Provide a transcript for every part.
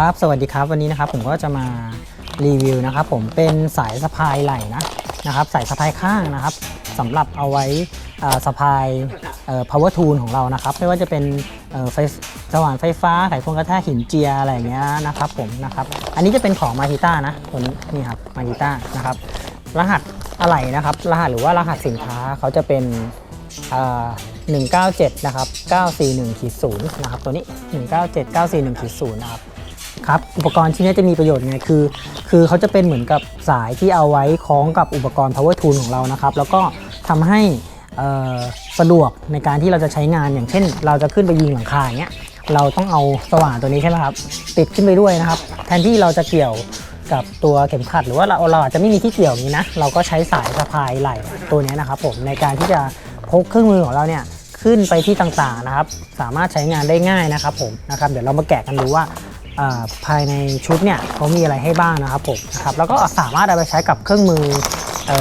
ครับ สวัสดีครับ วันนี้นะครับผมก็จะมารีวิวนะครับผมเป็นสายสะพายไหล่นะนะครับ สายสะพายข้างนะครับสำหรับเอาไว้สะพายเอ่อ power tool ของเรานะครับ ไม่ว่าจะเป็นไฟสว่านไฟฟ้าไขควงกระแทกหินเจียอะไรอย่างเงี้ยนะครับผมนะครับ อันนี้จะเป็นของมาทิต้านะตัวนี้นี่ครับมาทิต้านะครับ รหัสอะไรนะครับ รหัสหรือว่ารหัสสินค้าเขาจะเป็นอ่า197 นะครับ 941ขีด0นะครับ ตัวนี้ 197 941ขีด0นะครับ ครับอุปกรณ์ชิ้นนี้จะมีประโยชน์ไงคือ คือเขาจะเป็นเหมือนกับสายที่เอาไว้คล้องกับอุปกรณ์ power tool ของเรานะครับ แล้วก็ทำให้สะดวกในการที่เราจะใช้งานอย่างเช่น เราจะขึ้นไปยิงหลังคาอย่างเงี้ยเราต้องเอาสว่านตัวนี้ใช่ไหมครับติดขึ้นไปด้วยนะครับ แทนที่เราจะเกี่ยวกับตัวเข็มขัด หรือว่าเราเราอาจจะไม่มีที่เกี่ยวนี้นะเราก็ใช้สายสะพายไหล่ตัวนี้นะครับ ผมในการที่จะพกเครื่องมือของเราเนี่ยขึ้นไปที่ต่างๆนะครับ สามารถใช้งานได้ง่ายนะครับผมนะครับ เดี๋ยวเรามาแกะกันดูว่า ภายในชุดเนี่ยเขามีอะไรให้บ้างนะครับผมนะครับแล้วก็สามารถเอาไปใช้กับเครื่องมืออ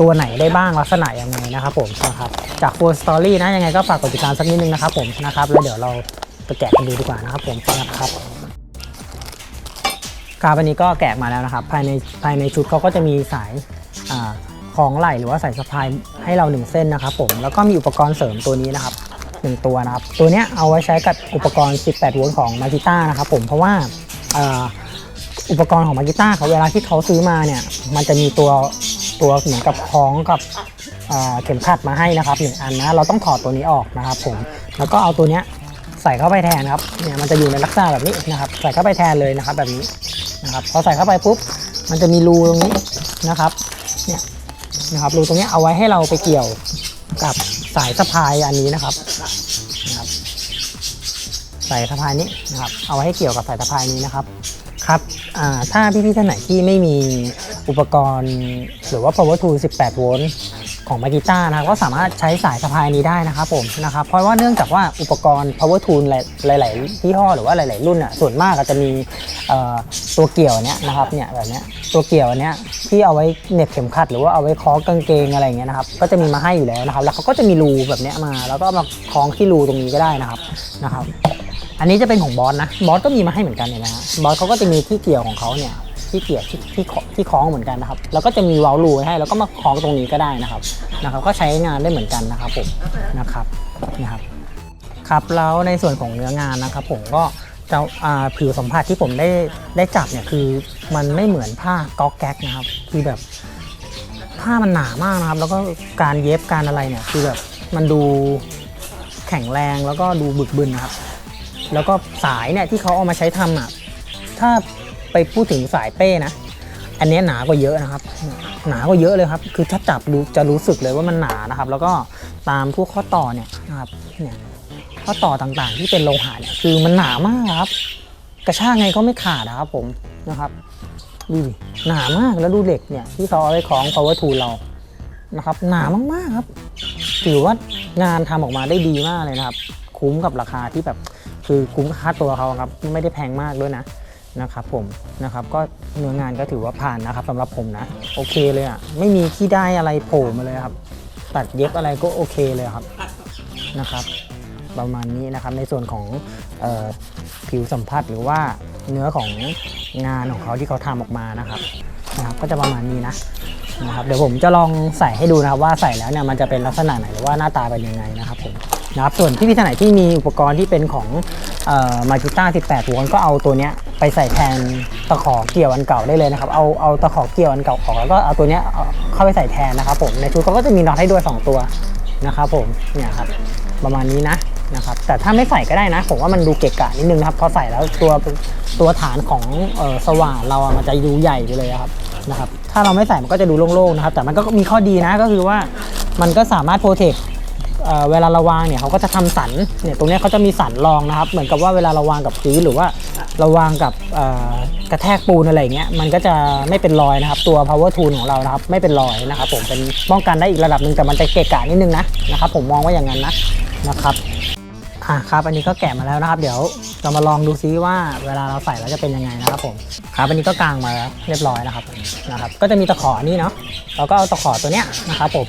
ตัวไหนได้บ้างลักษณะยังไงนะครับผมนะครับจาก Full Story นะยังไงก็ฝากกดติดตามสักนิดนึงนะครับผมนะครับแล้วเดี๋ยวเราไปแกะกันดูดีกว่านะครับผมนะครับครับวันนี้ก็แกะมาแล้วนะครับ ภายในภายในชุดเขาก็จะมีสายของไหล่หรือว่าสายสะพายให้เราหนึ่งเส้นนะครับผมแล้วก็มีอุปกรณ์เสริมตัวนี้นะครับ หนึ่งตัวนะครับ ตัวเนี้ยเอาไว้ใช้กับอุปกรณ์ 18 โวลต์ของมา g ิต้านะครับผมเพราะว่าอุปกรณ์ของมา g ิต้าเขาเวลาที่เขาซื้อมาเนี่ย มันจะมีตัวตัวเหมือนกับคล้องกับเข็มขัดมาให้นะครับหนึ่งอันนะเราต้องถอดตัวนี้ออกนะครับผมแล้วก็เอาตัวเนี้ยใส่เข้าไปแทนครับเนี่ยมันจะอยู่ในลักษณะแบบนี้นะครับ ใส่เข้าไปแทนเลยนะครับแบบนี้นะครับพอใส่เข้าไปปุ๊บมันจะมีรูตรงนี้นะครับเนี่ยนะครับรูตรงเนี้ยเอาไว้ให้เราไปเกี่ยวกับ สายสะพายอันนี้นะครับนะครับ สายสะพายนี้นะครับ เอาไว้ให้เกี่ยวกับสายสะพายนี้นะครับครับอ่าถ้าพี่ๆท่านไหนที่ไม่มีอุปกรณ์ หรือว่า power tool 18 โวลต์ ของมากิต้านะก็สามารถใช้สายสะพายนี้ได้นะครับผมนะครับเพราะว่าเนื่องจากว่าอุปกรณ์ power tool หลายๆยี่ห้อหรือว่าหลาย ๆ รุ่นอะส่วนมากก็จะมีตัวเกี่ยวเนี้ยนะครับเนี่ยแบบเนี้ยตัวเกี่ยวเนี้ยที่เอาไว้เหน็บเข็มขัด หรือว่าเอาไว้คล้องกางเกงอะไรเงี้ยนะครับก็จะมีมาให้อยู่แล้วนะครับ แล้วเขาก็จะมีรูแบบเนี้ยมา แล้วก็มาคล้องที่รูตรงนี้ก็ได้นะครับนะครับ อันนี้จะเป็นของบอสนะบอสก็มีมาให้เหมือนกันเนี่ยนะฮะบอสเขาก็จะมีที่เกี่ยวของเขาเนี่ย ที่เกี่ยวที่ที่ที่คล้องเหมือนกันนะครับ แล้วก็จะมีวาล์วรูให้ แล้วก็มาคล้องตรงนี้ก็ได้นะครับนะครับ ก็ใช้งานได้เหมือนกันนะครับผมนะครับนะครับครับแล้วในส่วนของเนื้องานนะครับผมก็จะผิวสัมผัสที่ผมได้ได้จับเนี่ยคือมันไม่เหมือนผ้าก๊อกแก๊กนะครับ คือแบบผ้ามันหนามากนะครับ แล้วก็การเย็บการอะไรเนี่ยคือแบบมันดูแข็งแรงแล้วก็ดูบึกบึนนะครับ แล้วก็สายเนี่ยที่เขาเอามาใช้ทำอะถ้า ไปพูดถึงสายเป้นะ อันนี้หนากว่าเยอะนะครับ หนากว่าเยอะเลยครับ คือถ้าจับดูจะรู้สึกเลยว่ามันหนานะครับ แล้วก็ตามพวกข้อต่อเนี่ยนะครับ เนี่ยข้อต่อต่างๆที่เป็นโลหะเนี่ยคือมันหนามากครับ กระชากไงก็ไม่ขาดนะครับผมนะครับดูดิหนามากแล้วดูเหล็กเนี่ยที่เขาเอาไว้คล้อง power tool เรานะครับ หนามากๆครับ ถือว่างานทำออกมาได้ดีมากเลยนะครับ คุ้มกับราคาที่แบบคือคุ้มค่าตัวเขาครับ ไม่ได้แพงมากด้วยนะ นะครับผมนะครับก็เนื้องานก็ถือว่าผ่านนะครับสำหรับผมนะโอเคเลยอะไม่มีที่ได้อะไรโผล่มาเลยครับ ตัดเย็บอะไรก็โอเคเลยครับนะครับประมาณนี้นะครับในส่วนของออผิวสัมผัสหรือว่าเนื้อของงานของเขาที่เขาทำออกมานะครับนะครับก็จะประมาณนี้นะนะครับเดี๋ยวผมจะลองใส่ให้ดูนะครับว่าใส่แล้วเนี่ยมันจะเป็นลักษณะไหนหรือว่าหน้าตาเป็นยังไงนะครับผมนะครับส่วนพี่พี่ท่านไหนที่มีอุปกรณ์ที่เป็นของมาจิต้า18โวลต์ก็เอาตัวเนี้ย ไปใส่แทนตะขอเกี่ยวอันเก่าได้เลยนะครับ เอาเอาตะขอเกี่ยวอันเก่าออกแล้วก็เอาตัวเนี้ยเข้าไปใส่แทนนะครับผมในชุดเขาก็จะมีน็อตให้ด้วย 2 ตัวนะครับผมเนี่ยครับประมาณนี้นะนะครับแต่ถ้าไม่ใส่ก็ได้นะ ผมว่ามันดูเกะกะนิดนึงนะครับพอใส่แล้วตัวตัวฐานของออสว่านเราอะมันจะดูใหญ่ไปเลยครับนะครับ ถ้าเราไม่ใส่มันก็จะดูโล่งๆนะครับ แต่มันก็มีข้อดีนะก็คือว่ามันก็สามารถโปรเทคเวลาเราวางเนี่ยเขาก็จะทำสันเนี่ยตรงนี้เขาจะมีสันรองนะครับ เหมือนกับว่าเวลาเราวางกับพื้นหรือว่า เราวางกับกระแทกปูนอะไรเงี้ยมันก็จะไม่เป็นรอยนะครับ ตัว power tool ของเรานะครับไม่เป็นรอยนะครับ ผมเป็นป้องกันได้อีกระดับหนึ่งแต่มันจะเกะกะนิดนึงนะนะครับ ผมมองว่าอย่างนั้นนะนะครับอะครับอันนี้ก็แกะมาแล้วนะครับ เดี๋ยวเรามาลองดูซิว่าเวลาเราใส่แล้วจะเป็นยังไงนะครับผมครับอันนี้ก็กางมาแล้วเรียบร้อยนะครับนะครับ ก็จะมีตะขอนี่เนาะเราก็เอาตะขอตัวเนี้ยนะครับผม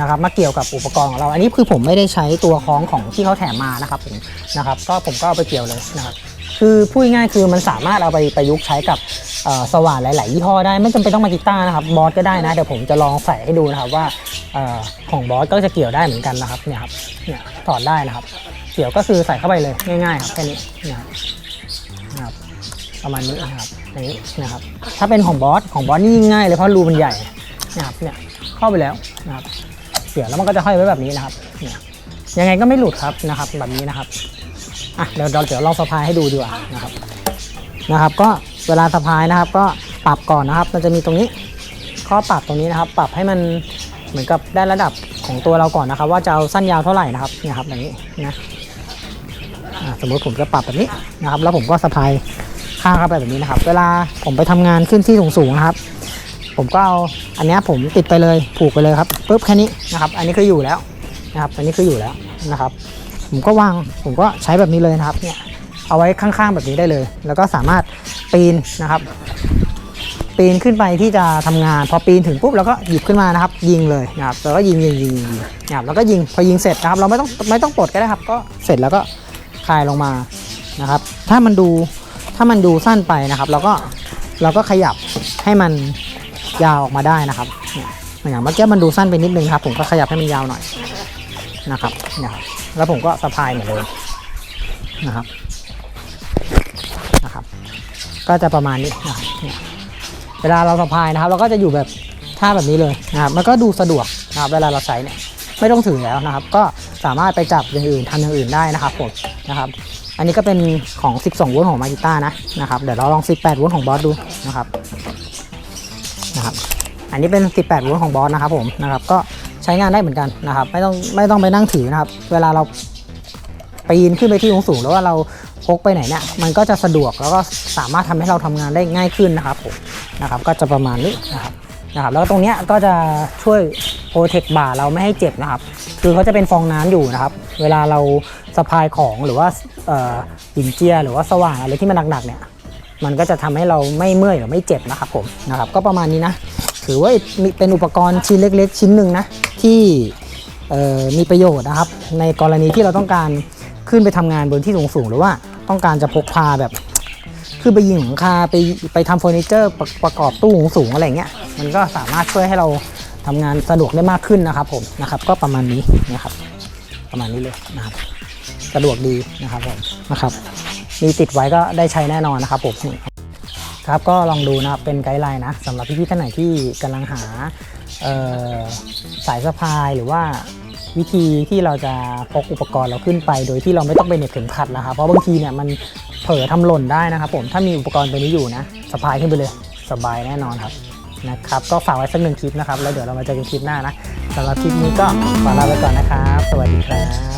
นะครับมาเกี่ยวกับอุปกรณ์ของเราอันนี้คือผมไม่ได้ใช้ตัวคล้องของที่เขาแถมมานะครับผมนะครับ ก็ผมก็เอาไปเกี่ยวเลยนะครับ คือพูดง่ายคือมันสามารถเอาไปประยุกต์ใช้กับสว่านหลาย ๆ ยี่ห้อได้ไม่จำเป็นต้องมากิต้านะครับบอสก็ได้นะเดี๋ยวผมจะลองใส่ให้ดูนะครับว่าอของบอสก็จะเกี่ยวได้เหมือนกันนะครับเนี่ยครับเนี่ยถอดได้นะครับ เกี่ยวก็คือใส่เข้าไปเลยง่าย ๆ ครับแค่นี้นะครับประมาณนี้นะครับอย่างนี้นะครับ ถ้าเป็นของบอสของบอสนี่ยิ่งง่ายเลยเพราะรูมันใหญ่นะครับเนี่ยเข้าไปแล้วนะครับเกี่ยวแล้วมันก็จะห้อยไว้แบบนี้นะครับเนี่ยยังไงก็ไม่หลุดครับนะครับแบบนี้นะครับ อะเดี๋ยวเราเดี๋ยวลองสะพายให้ดูดีกว่านะครับนะครับ ก็เวลาสะพายนะครับ ก็ปรับก่อนนะครับ มันจะมีตรงนี้ข้อปรับตรงนี้นะครับ ปรับให้มันเหมือนกับได้ระดับของตัวเราก่อนนะครับ ว่าจะเอาสั้นยาวเท่าไหร่นะครับเนี่ยครับอย่างนี้นะสมมติผมจะปรับแบบนี้นะครับ แล้วผมก็สะพายข้างเข้าไปแบบนี้นะครับ เวลาผมไปทำงานขึ้นที่สูงๆนะครับ ผมก็เอาอันนี้ผมติดไปเลยผูกไปเลยครับปุ๊บแค่นี้นะครับ อันนี้คืออยู่แล้วนะครับ อันนี้คืออยู่แล้วนะครับ ผมก็วางผมก็ใช้แบบนี้เลยนะครับเนี่ยเอาไว้ข้างๆแบบนี้ได้เลย แล้วก็สามารถปีนนะครับ ปีนขึ้นไปที่จะทำงาน พอปีนถึงปุ๊บเราก็หยิบขึ้นมานะครับ ยิงเลยนะครับแล้วก็ยิงยิงยิงยิงนะครับแล้วก็ยิงพอยิงเสร็จนะครับ เราไม่ต้องไม่ต้องปลดก็ได้ครับ ก็เสร็จแล้วก็คลายลงมานะครับ ถ้ามันดูถ้ามันดูสั้นไปนะครับเราก็เราก็ขยับให้มันยาวออกมาได้นะครับเนี่ยอย่างเมื่อกี้มันดูสั้นไปนิดนึงครับ ผมก็ขยับให้มันยาวหน่อยนะครับเนี่ยครับ แล้วผมก็สะพายเหมือนเดิมนะครับนะครับ ก็จะประมาณนี้นะเวลาเราสะพายนะครับ เราก็จะอยู่แบบท่าแบบนี้เลยนะครับมันก็ดูสะดวกนะครับเวลาเราใช้เนี่ยไม่ต้องถือแล้วนะครับ ก็สามารถไปจับอย่างอื่นทำอย่างอื่นได้นะครับผมนะครับอันนี้ก็เป็นของ 12 โวลต์ของมาจิต้านะนะครับเดี๋ยวเราลอง 18 โวลต์ของบอสดูนะครับนะครับ อันนี้เป็น 18 โวลต์ของบอสนะครับผมนะครับ ก็ ช้งานได้เหมือนกันนะครับ ไม่ต้องไม่ต้องไปนั่งถือนะครับ เวลาเราปีนขึ้นไปที่สูงๆแล้วว่าเราพกไปไหนเนี่ยมันก็จะสะดวกแล้วก็สามารถทำให้เราทำงานได้ง่ายขึ้นนะครับผมนะครับก็จะประมาณนี้นะครับนะครับแล้วตรงเนี้ยก็จะช่วยโปรเทคบ่าเราไม่ให้เจ็บนะครับ คือเขาจะเป็นฟองน้ำอยู่นะครับ เวลาเราสะพายของหรือว่าอ่อหินเจียหรือว่าสว่านอะไรที่มันหนักๆเนี่ยมันก็จะทำให้เราไม่เมื่อยหรือไม่เจ็บนะครับผมนะครับ ก็ประมาณนี้นะ ถือว่าเป็นอุปกรณ์ชิ้นเล็ก ๆ ชิ้นหนึ่งนะที่มีประโยชน์นะครับ ในกรณีที่เราต้องการขึ้นไปทำงานบนที่สูงๆหรือว่าต้องการจะพกพาแบบขึ้นไปยิงหลังคาไปไปทำเฟอร์นิเจอร์ประประกอบตู้สูงๆอะไรเงี้ยมันก็สามารถช่วยให้เราทำงานสะดวกได้มากขึ้นนะครับผมนะครับก็ประมาณนี้นะครับประมาณนี้เลยนะครับสะดวกดีนะครับผมนะครับมีติดไว้ก็ได้ใช้แน่นอนนะครับผม ครับก็ลองดูนะครับเป็นไกด์ไลน์นะสำหรับพี่ๆท่านไหนที่กำลังหาสายสะพายหรือว่าวิธีที่เราจะพกอุปกรณ์เราขึ้นไป โดยที่เราไม่ต้องไปเหน็บเข็มขัดนะครับเพราะบางทีเนี่ยมันเผลอทำหล่นได้นะครับผมถ้ามีอุปกรณ์ตัวนี้อยู่นะสะพายขึ้นไปเลยสบายแน่นอนครับนะครับก็ฝากไว้สักหนึ่งคลิปนะครับ แล้วเดี๋ยวเรามาเจอกันคลิปหน้านะสำหรับคลิปนี้ก็ขอลาไปก่อนนะครับ สวัสดีครับ